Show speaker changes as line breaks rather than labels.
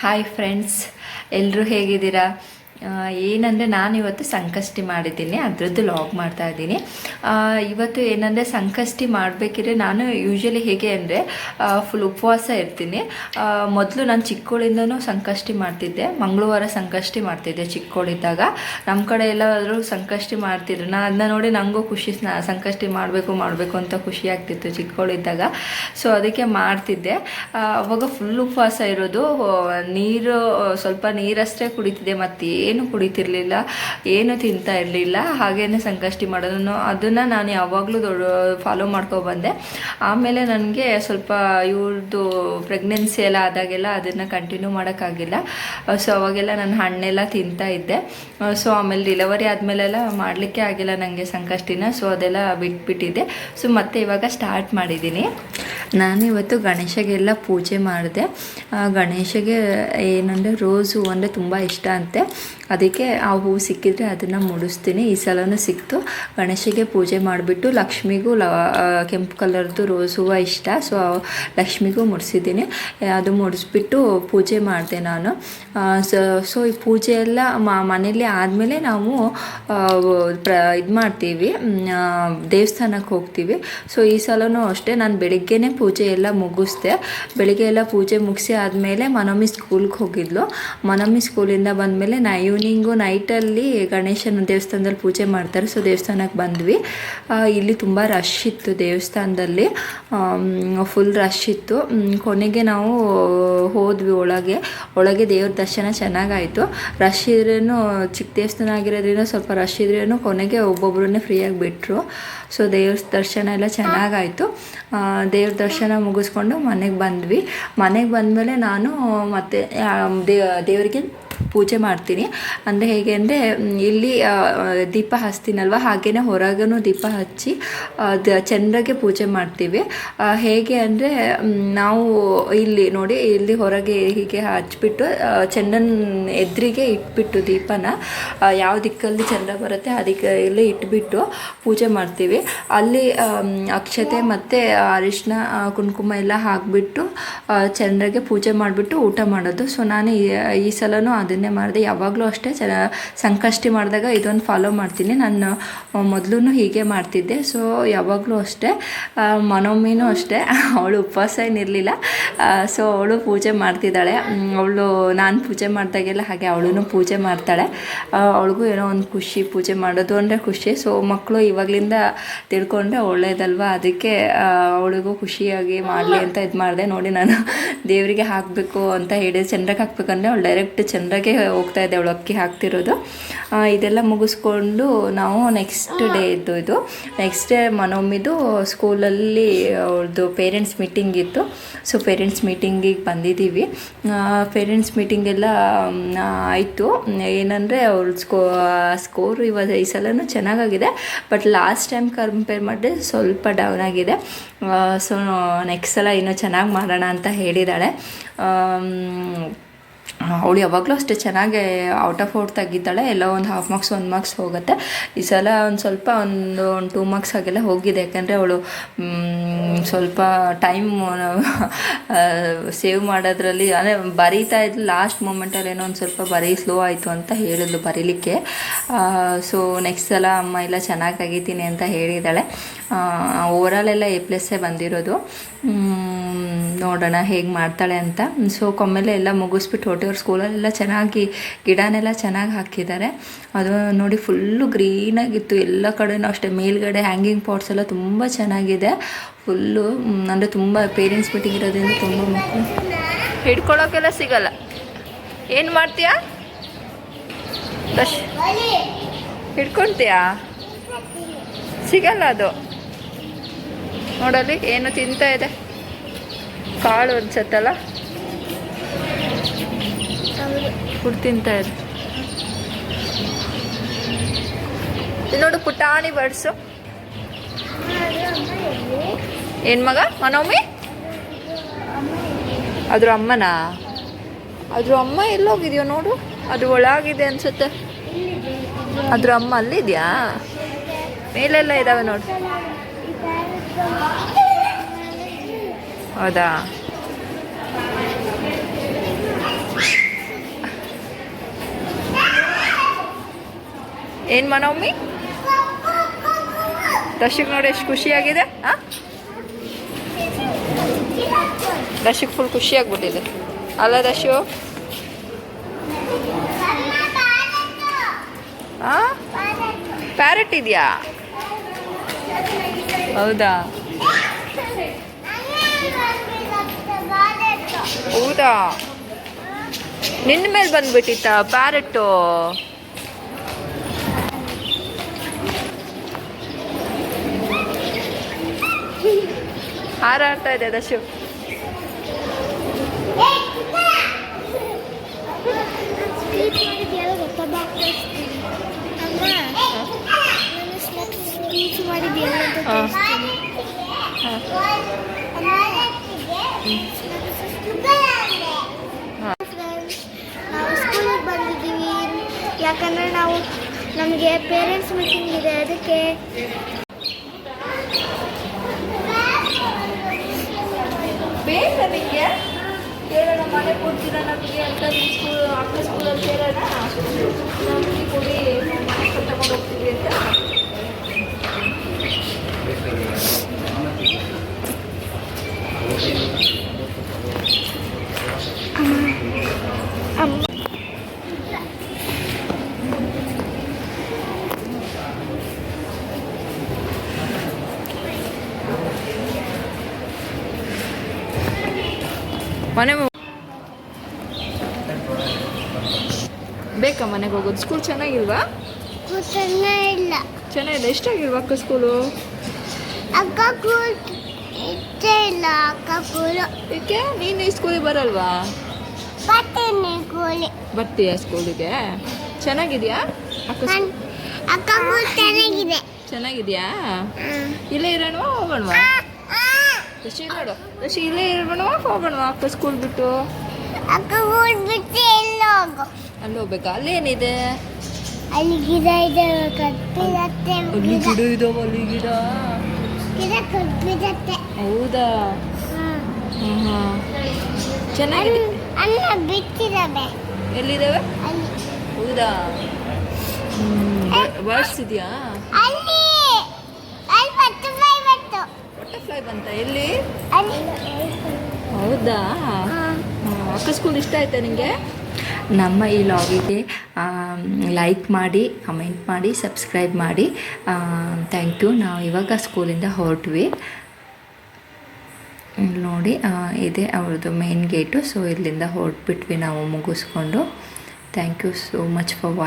Hi friends ಎಲ್ಲರೂ ಹೇಗಿದ್ದೀರಾ? ಏನಂದರೆ ನಾನು ಇವತ್ತು ಸಂಕಷ್ಟಿ ಮಾಡಿದ್ದೀನಿ, ಅದರದ್ದು ಲಾಗ್ ಮಾಡ್ತಾ ಇದ್ದೀನಿ. ಇವತ್ತು ಏನಂದರೆ ಸಂಕಷ್ಟಿ ಮಾಡಬೇಕಿದ್ರೆ ನಾನು ಯೂಶ್ವಲಿ ಹೇಗೆ ಅಂದರೆ ಫುಲ್ ಉಪವಾಸ ಇರ್ತೀನಿ. ಮೊದಲು ನಾನು ಚಿಕ್ಕೋಳಿಂದನೂ ಸಂಕಷ್ಟಿ ಮಾಡ್ತಿದ್ದೆ, ಮಂಗಳವಾರ ಸಂಕಷ್ಟಿ ಮಾಡ್ತಿದ್ದೆ ಚಿಕ್ಕೋಳಿದ್ದಾಗ. ನಮ್ಮ ಕಡೆ ಎಲ್ಲಾದರೂ ಸಂಕಷ್ಟಿ ಮಾಡ್ತಿದ್ರು. ನಾನು ಅದನ್ನ ನೋಡಿ ನನಗೂ ಖುಷಿ ಸಂಕಷ್ಟಿ ಮಾಡಬೇಕು ಮಾಡಬೇಕು ಅಂತ ಖುಷಿ ಆಗ್ತಿತ್ತು ಚಿಕ್ಕೋಳಿದ್ದಾಗ. ಸೊ ಅದಕ್ಕೆ ಮಾಡ್ತಿದ್ದೆ. ಅವಾಗ ಫುಲ್ ಉಪವಾಸ ಇರೋದು ನೀರು, ಸ್ವಲ್ಪ ನೀರಷ್ಟೇ ಕುಡಿತಿದ್ದೆ ಮತ್ತೇನು ಕುಡಿತಿರ್ಲಿಲ್ಲ, ಏನು ತಿಂತಾ ಇರಲಿಲ್ಲ, ಹಾಗೇನೆ ಸಂಕಷ್ಟಿ ಮಾಡೋದನ್ನು ಅದನ್ನು ನಾನು ಯಾವಾಗಲೂ ದೊಡ್ಡ ಫಾಲೋ ಮಾಡ್ಕೊಬಂದೆ ಆಮೇಲೆ ನನಗೆ ಸ್ವಲ್ಪ ಇವ್ರದ್ದು ಪ್ರೆಗ್ನೆನ್ಸಿ ಎಲ್ಲ ಆದಾಗೆಲ್ಲ ಅದನ್ನು ಕಂಟಿನ್ಯೂ ಮಾಡೋಕ್ಕಾಗಿಲ್ಲ. ಸೊ ಅವಾಗೆಲ್ಲ ನಾನು ಹಣ್ಣೆಲ್ಲ ತಿಂತಾ ಇದ್ದೆ. ಸೊ ಆಮೇಲೆ ಡಿಲವರಿ ಆದಮೇಲೆಲ್ಲ ಮಾಡಲಿಕ್ಕೆ ಆಗಿಲ್ಲ ನನಗೆ ಸಂಕಷ್ಟಿನ. ಸೊ ಅದೆಲ್ಲ ಬಿಟ್ಬಿಟ್ಟಿದ್ದೆ. ಸೊ ಮತ್ತೆ ಇವಾಗ ಸ್ಟಾರ್ಟ್ ಮಾಡಿದ್ದೀನಿ. ನಾನು ಇವತ್ತು ಗಣೇಶಗೆಲ್ಲ ಪೂಜೆ ಮಾಡಿದೆ. ಗಣೇಶಗೆ ಏನಂದರೆ, ರೋಸು ಅಂದರೆ ತುಂಬ ಇಷ್ಟ ಅಂತೆ. ಅದಕ್ಕೆ ಆ ಹೂವು ಸಿಕ್ಕಿದ್ರೆ ಅದನ್ನು ಮುಡಿಸ್ತೀನಿ. ಈ ಸಲನೂ ಸಿಕ್ತು. ಗಣೇಶಿಗೆ ಪೂಜೆ ಮಾಡಿಬಿಟ್ಟು ಲಕ್ಷ್ಮಿಗೂ ಲ ಕೆಂಪು ಕಲರ್ದು ರೋಸ್ ಹೂವು ಇಷ್ಟ. ಸೊ ಲಕ್ಷ್ಮಿಗೂ ಮುಡಿಸಿದ್ದೀನಿ. ಅದು ಮುಡಿಸ್ಬಿಟ್ಟು ಪೂಜೆ ಮಾಡಿದೆ ನಾನು. ಸೊ ಈ ಪೂಜೆ ಎಲ್ಲ ಮನೇಲಿ ಆದಮೇಲೆ ನಾವು ಪ್ರ, ಇದು ಮಾಡ್ತೀವಿ. ದೇವಸ್ಥಾನಕ್ಕೆ ಹೋಗ್ತೀವಿ. ಸೊ ಈ ಸಲನೂ ಅಷ್ಟೇ. ನಾನು ಬೆಳಿಗ್ಗೆನೇ ಪೂಜೆ ಎಲ್ಲ ಮುಗಿಸ್ದೆ. ಬೆಳಿಗ್ಗೆ ಎಲ್ಲ ಪೂಜೆ ಮುಗಿಸಿ ಆದಮೇಲೆ ಮನೋಮಿ ಸ್ಕೂಲ್ಗೆ ಹೋಗಿದ್ಲು. ಮನೋಮಿ ಸ್ಕೂಲಿಂದ ಬಂದಮೇಲೆ ನಾ ಈವ್ನಿಂಗು ನೈಟಲ್ಲಿ ಗಣೇಶನ ದೇವಸ್ಥಾನದಲ್ಲಿ ಪೂಜೆ ಮಾಡ್ತಾರೆ. ಸೊ ದೇವಸ್ಥಾನಕ್ಕೆ ಬಂದ್ವಿ. ಇಲ್ಲಿ ತುಂಬ ರಶ್ ಇತ್ತು ದೇವಸ್ಥಾನದಲ್ಲಿ. ಫುಲ್ ರಶ್ ಇತ್ತು. ಕೊನೆಗೆ ನಾವು ಹೋದ್ವಿ ಒಳಗೆ. ಒಳಗೆ ದೇವ್ರ ದರ್ಶನ ಚೆನ್ನಾಗಾಯಿತು. ರಶ್ ಇದ್ರೇನು ಚಿಕ್ಕ ದೇವಸ್ಥಾನ ಆಗಿರೋದ್ರಿಂದ ಸ್ವಲ್ಪ ರಶ್ ಇದ್ರೇನು ಕೊನೆಗೆ ಒಬ್ಬೊಬ್ಬರನ್ನೇ ಫ್ರೀಯಾಗಿ ಬಿಟ್ಟರು ಸೊ ದೇವ್ರ ದರ್ಶನ ಎಲ್ಲ ಚೆನ್ನಾಗಾಯಿತು. ದೇವ್ರ ದರ್ಶನ ಮುಗಿಸ್ಕೊಂಡು ಮನೆಗೆ ಬಂದ್ವಿ. ಮನೆಗೆ ಬಂದಮೇಲೆ ನಾನು ಮತ್ತೆ ದೇವರಿಗೆ ಪೂಜೆ ಮಾಡ್ತೀನಿ. ಅಂದರೆ ಹೇಗೆ ಅಂದರೆ ಇಲ್ಲಿ ದೀಪ ಹಚ್ತೀನಲ್ವ ಹಾಗೆಯೇ ಹೊರಗೂ ದೀಪ ಹಚ್ಚಿ ಚಂದ್ರಗೆ ಪೂಜೆ ಮಾಡ್ತೀವಿ. ಹೇಗೆ ಅಂದರೆ ನಾವು ಇಲ್ಲಿ ನೋಡಿ ಇಲ್ಲಿ ಹೊರಗೆ ಹೀಗೆ ಹಚ್ಬಿಟ್ಟು ಆ, ಚಂದ್ರನ ಎದುರಿಗೆ ಇಟ್ಬಿಟ್ಟು ದೀಪನ ಯಾವ ದಿಕ್ಕಲ್ಲಿ ಚಂದ್ರ ಬರುತ್ತೆ ಆ ದಿಕ್ಕಲ್ಲಿ ಇಟ್ಬಿಟ್ಟು ಪೂಜೆ ಮಾಡ್ತೀವಿ. ಅಲ್ಲಿ ಅಕ್ಷತೆ ಮತ್ತು ಅರಿಶಿನ ಕುಂಕುಮ ಎಲ್ಲ ಹಾಕಿಬಿಟ್ಟು ಚಂದ್ರಗೆ ಪೂಜೆ ಮಾಡಿಬಿಟ್ಟು ಊಟ ಮಾಡೋದು. ಸೊ ನಾನು ಈ ಸಲನೂ ಅದನ್ನೇ ಮಾಡಿದೆ, ಯಾವಾಗಲೂ ಅಷ್ಟೇ ಚೆನ್ನ ಸಂಕಷ್ಟಿ ಮಾಡಿದಾಗ ಇದೊಂದು ಫಾಲೋ ಮಾಡ್ತೀನಿ. ನಾನು ಮೊದಲು ಹೀಗೆ ಮಾಡ್ತಿದ್ದೆ. ಸೊ ಯಾವಾಗಲೂ ಅಷ್ಟೇ ಮನೊಮ್ಮಿನೂ ಅಷ್ಟೇ. ಅವಳು ಉಪವಾಸ ಏನಿರಲಿಲ್ಲ ಸೊ ಅವಳು ಪೂಜೆ ಮಾಡ್ತಿದ್ದಾಳೆ. ಅವಳು, ನಾನು ಪೂಜೆ ಮಾಡಿದಾಗೆಲ್ಲ ಹಾಗೆ ಅವಳು ಪೂಜೆ ಮಾಡ್ತಾಳೆ. ಅವಳಿಗೂ ಏನೋ ಒಂದು ಖುಷಿ ಪೂಜೆ ಮಾಡೋದು ಅಂದರೆ ಖುಷಿ. ಸೊ ಮಕ್ಕಳು ಇವಾಗಲಿಂದ ತಿಳ್ಕೊಂಡ್ರೆ ಒಳ್ಳೇದಲ್ವ? ಅದಕ್ಕೆ ಅವಳಿಗೂ ಖುಷಿಯಾಗಿ ಮಾಡಲಿ ಅಂತ ಇದು ಮಾಡಿದೆ. ನೋಡಿ ನಾನು ದೇವರಿಗೆ ಹಾಕಬೇಕು ಅಂತ ಹೇಳಿ ಚಂದ್ರಕ್ಕೆ ಹಾಕ್ಬೇಕಂದ್ರೆ ಅವಳು ಡೈರೆಕ್ಟ್ ಚಂದ್ರಗೆ ಹೋಗ್ತಾ ಇದ್ದೇವಳು ಅಕ್ಕಿ ಹಾಕ್ತಿರೋದು. ಇದೆಲ್ಲ ಮುಗಿಸ್ಕೊಂಡು ನಾವು ನೆಕ್ಸ್ಟ್ ಡೇ ಇದ್ದು ಇದು. ನೆಕ್ಸ್ಟ್ ಡೇ ಮನೊಮ್ಮಿದು ಸ್ಕೂಲಲ್ಲಿ ಅವ್ರದ್ದು ಪೇರೆಂಟ್ಸ್ ಮೀಟಿಂಗ್ ಇತ್ತು. ಸೊ ಪೇರೆಂಟ್ಸ್ ಮೀಟಿಂಗಿಗೆ ಬಂದಿದ್ದೀವಿ. ಪೇರೆಂಟ್ಸ್ ಮೀಟಿಂಗೆಲ್ಲ ಆಯಿತು. ಏನಂದರೆ ಅವ್ರ ಸ್ಕೋ ಸ್ಕೋರ್ ಇವಾಗ ಈ ಸಲನೂ ಚೆನ್ನಾಗಾಗಿದೆ. ಬಟ್ ಲಾಸ್ಟ್ ಟೈಮ್ ಕಂಪೇರ್ ಮಾಡಿದ್ರೆ ಸ್ವಲ್ಪ ಡೌನ್ ಆಗಿದೆ. ಸೊ ನೆಕ್ಸ್ಟ್ ಸಲ ಇನ್ನೂ ಚೆನ್ನಾಗಿ ಮಾಡೋಣ ಅಂತ ಹೇಳಿದ್ದಾಳೆ ಅವಳು ಯಾವಾಗಲೂ ಅಷ್ಟೇ ಚೆನ್ನಾಗಿ ಔಟ್ ಆಫ್ ಔಟ್ ತೆಗಿತಾಳೆ, ಎಲ್ಲ ಒಂದು ಹಾಫ್ ಮಾರ್ಕ್ಸ್ ಒಂದು ಮಾರ್ಕ್ಸ್ ಹೋಗುತ್ತೆ. ಈ ಸಲ ಒಂದು ಸ್ವಲ್ಪ ಒಂದು ಒಂದು ಟೂ ಮಾರ್ಕ್ಸ್ ಹಾಗೆಲ್ಲ ಹೋಗಿದೆ, ಯಾಕಂದರೆ ಅವಳು ಸ್ವಲ್ಪ ಟೈಮ್ ಸೇವ್ ಮಾಡೋದ್ರಲ್ಲಿ, ಅಂದರೆ ಬರೀತಾ ಇದ್ಲು ಲಾಸ್ಟ್ ಮೂಮೆಂಟಲ್ಲಿ ಏನೋ ಒಂದು ಸ್ವಲ್ಪ ಬರೀ ಸ್ಲೋ ಆಯಿತು ಅಂತ ಹೇಳಿದ್ಲು ಬರೀಲಿಕ್ಕೆ. ಸೊ ನೆಕ್ಸ್ಟ್ ಸಲ ಅಮ್ಮ ಎಲ್ಲ ಚೆನ್ನಾಗಿ ತೆಗಿತೀನಿ ಅಂತ ಹೇಳಿದ್ದಾಳೆ. ಓವರಾಲ್ ಎಲ್ಲ ಎ ಪ್ಲಸ್ಸೇ ಬಂದಿರೋದು. ನೋಡೋಣ ಹೇಗೆ ಮಾಡ್ತಾಳೆ ಅಂತ. ಸೊ ಕೊಮ್ಮೆಲೆ ಎಲ್ಲ ಮುಗಿಸ್ಬಿಟ್ಟು ಹೊಟ್ಟೆವ್ರ ಸ್ಕೂಲಲ್ಲೆಲ್ಲ ಚೆನ್ನಾಗಿ ಗಿಡನೆಲ್ಲ ಚೆನ್ನಾಗಿ ಹಾಕಿದ್ದಾರೆ. ಅದು ನೋಡಿ ಫುಲ್ಲು ಗ್ರೀನಾಗಿತ್ತು ಎಲ್ಲ ಕಡೆನೂ ಅಷ್ಟೇ. ಮೇಲ್ಗಡೆ ಹ್ಯಾಂಗಿಂಗ್ ಪಾಟ್ಸ್ ಎಲ್ಲ ತುಂಬ ಚೆನ್ನಾಗಿದೆ. ಫುಲ್ಲು ಅಂದರೆ ತುಂಬ ಪೇರೆಂಟ್ಸ್ ಮೀಟಿಂಗ್ ಇರೋದ್ರಿಂದ ತುಂಬ ಮಕ್ಕಳು ಹಿಡ್ಕೊಳ್ಳೋಕೆಲ್ಲ ಸಿಗಲ್ಲ. ಏನು ಮಾಡ್ತೀಯಾ? ಹಿಡ್ಕೊಳ್ತೀಯಾ? ಸಿಗಲ್ಲ ಅದು. ನೋಡಲಿ ಏನು ತಿಂತಾ ಇದೆ. ಕಾಳು ಅನ್ಸತ್ತಲ್ಲ? ಫುಡ್ ತಿಂತಾ ಇದೆ ಇದು ನೋಡು ಪುಟಾಣಿ ಬರ್ಡ್ಸು ಏನ್ ಮಗ? ಮನೋಮಿ? ಅದ್ರ ಅಮ್ಮನಾ? ಅದ್ರ ಅಮ್ಮ ಎಲ್ಲೋಗಿದ್ಯೋ ನೋಡು. ಅದು ಒಳಗಿದೆ ಅನ್ಸುತ್ತೆ. ಅದ್ರ ಅಮ್ಮ ಅಲ್ಲಿದ್ಯಾ? ಮೇಲೆಲ್ಲ ಇದಾವೆ ನೋಡು. ಹೌದಾ? ಏನ್ ಮನೋಮ್ಮಿ ದರ್ಶಕ್ ನೋಡಿ ಎಷ್ಟು ಖುಷಿಯಾಗಿದೆ ಹಾಂ ದರ್ಶಕ್ ಫುಲ್ ಖುಷಿಯಾಗ್ಬಿಟ್ಟಿದೆ. ಅಲ್ಲ ದಶು? ಹಾಂ ಪ್ಯಾರೆಟ್ ಇದೆಯಾ? ಹೌದಾ? ಹೌದಾ? ನಿನ್ನ ಮೇಲೆ ಬಂದ್ಬಿಟ್ಟಿತ್ತ ಪ್ಯಾರೆಟ್ಟು ಹಾರಾಡ್ತಾ ಇದೆ ದಶು.
ಸ್ವೀಟ್ ಮಾಡಿದ್ಯಾರೋ ಗೊತ್ತಾ ಅಮ್ಮ ನಾನು ಸ್ವೀಟ್ ಮಾಡಿದ್ಯಾರೋ ಅಂತ
ಹಾ.
ತೋರಿಸ್ತೀನಿ.
ಹಾ.
ಅಮ್ಮ,
ಹಾ.
Friends, ನಾವು ಸ್ಕೂಲಿಗೆ ಬಂದಿದ್ದೀವಿ ಯಾಕಂದ್ರೆ ನಾವು ನಮಗೆ ಪೇರೆಂಟ್ಸ್ ಮೀಟಿಂಗ್ ಇದೆ, ಅದಕ್ಕೆ
ಬೇರೆ ಕೇಳೋಣ ಮನೆ ಕೊಡ್ತೀರಾ ನಮಗೆ? ಅಂತ ಸ್ಕೂಲ್ ಅಕ್ಕ ಸ್ಕೂಲಲ್ಲಿ ಕೇಳೋಣ ನಮಗೆ ಕೊಡಿ ನಾವು ಮನೆ ತಗೊಂಡು ಹೋಗ್ತೀವಿ ಅಂತ ಮನೆ ಬೇಕಾ ಮನೆಗೆ ಹೋಗೋದು? ಸ್ಕೂಲ್ ಚೆನ್ನಾಗಿಲ್ವಾ?
ಚೆನ್ನಾಗಿಲ್ಲ. ಇಲ್ಲ
ಚೆನ್ನಾಗಿದೆ. ಎಷ್ಟಾಗಿಲ್ವಾ ಅಕ್ಕ ಸ್ಕೂಲು
ಅಕ್ಕ ಕೂಲ್ ಇಷ್ಟೇ ಇಲ್ಲ. ಅಕ್ಕ ಕೂಲ್
ಏಕೆ? ನೀನು ಈ ಸ್ಕೂಲಿಗೆ ಬರಲ್ವಾ?
ಬರ್ತೀನಿ ಸ್ಕೂಲಿ
ಬರ್ತೀಯ ಸ್ಕೂಲಿಗೆ ಚೆನ್ನಾಗಿದ್ಯಾ? ಅಕ್ಕ
ಅಕ್ಕ ಕೂಲ್ ಚೆನ್ನಾಗಿದೆ.
ಚೆನ್ನಾಗಿದ್ಯಾ? ಇಲ್ಲೇ ಇರೋಣವಾ ಹೋಗೋಣವಾ? ರಶಿ ನೋಡು. ಖುಷಿ ಇಲ್ಲೇ ಇರೋಣವಾ ಹೋಗೋಣವಾ ಅಕ್ಕ ಸ್ಕೂಲ್ ಬಿಟ್ಟು.
ಅಕ್ಕ ಸ್ಕೂಲ್ ಬಿಟ್ಟು ಎಲ್ಲ ಹೋಗು?
ಅಲ್ಲಿ ಹೋಗ್ಬೇಕಾ? ಅಲ್ಲೇನಿದೆ
ಅಲ್ಲಿ ಗಿಡ ಇದೆ ಕಟ್ಬಿಡತ್ತೆ
ಅಲ್ಲಿ
ಗಿಡ.
ಇದಾವ ಅಲ್ಲಿ ಗಿಡ.
ಗಿಡ ಕಟ್ಬಿಡತ್ತೆ
ಹೌದಾ? ಚೆನ್ನಾಗಿದೆ.
ಅಲ್ಲ ಬಿಟ್ಟಿದ್ದಾವೆ.
ಎಲ್ಲಿದ್ದಾವೆ?
ಅಲ್ಲಿ.
ಹೌದಾ? ಬರ್ಡ್ಸ್ ಇದೆಯಾ
ಅಲ್ಲಿ ಅಲ್ಲಿ ಬಟ್ಟರ್ಫ್ಲೈ ಬಂತು
ಬಂತ? ಎಲ್ಲಿ? ಹೌದಾ? ಅಕ್ಕ ಸ್ಕೂಲ್ ಇಷ್ಟ ಆಯ್ತಾ ನಿಮಗೆ ನಮ್ಮ ಈ ಲಾಗಿಗೆ ಲೈಕ್ ಮಾಡಿ ಕಮೆಂಟ್ ಮಾಡಿ ಸಬ್ಸ್ಕ್ರೈಬ್ ಮಾಡಿ. ಥ್ಯಾಂಕ್ ಯು ನಾವು ಇವಾಗ ಸ್ಕೂಲಿಂದ ಹೊರಟ್ವಿ. ನೋಡಿ ಇದೆ ಅವ್ರದ್ದು ಮೇನ್ ಗೇಟು ಸೊ ಇಲ್ಲಿಂದ ಹೊರಟ್ಬಿಟ್ವಿ ನಾವು ಮುಗಿಸ್ಕೊಂಡು. Thank you so much for watch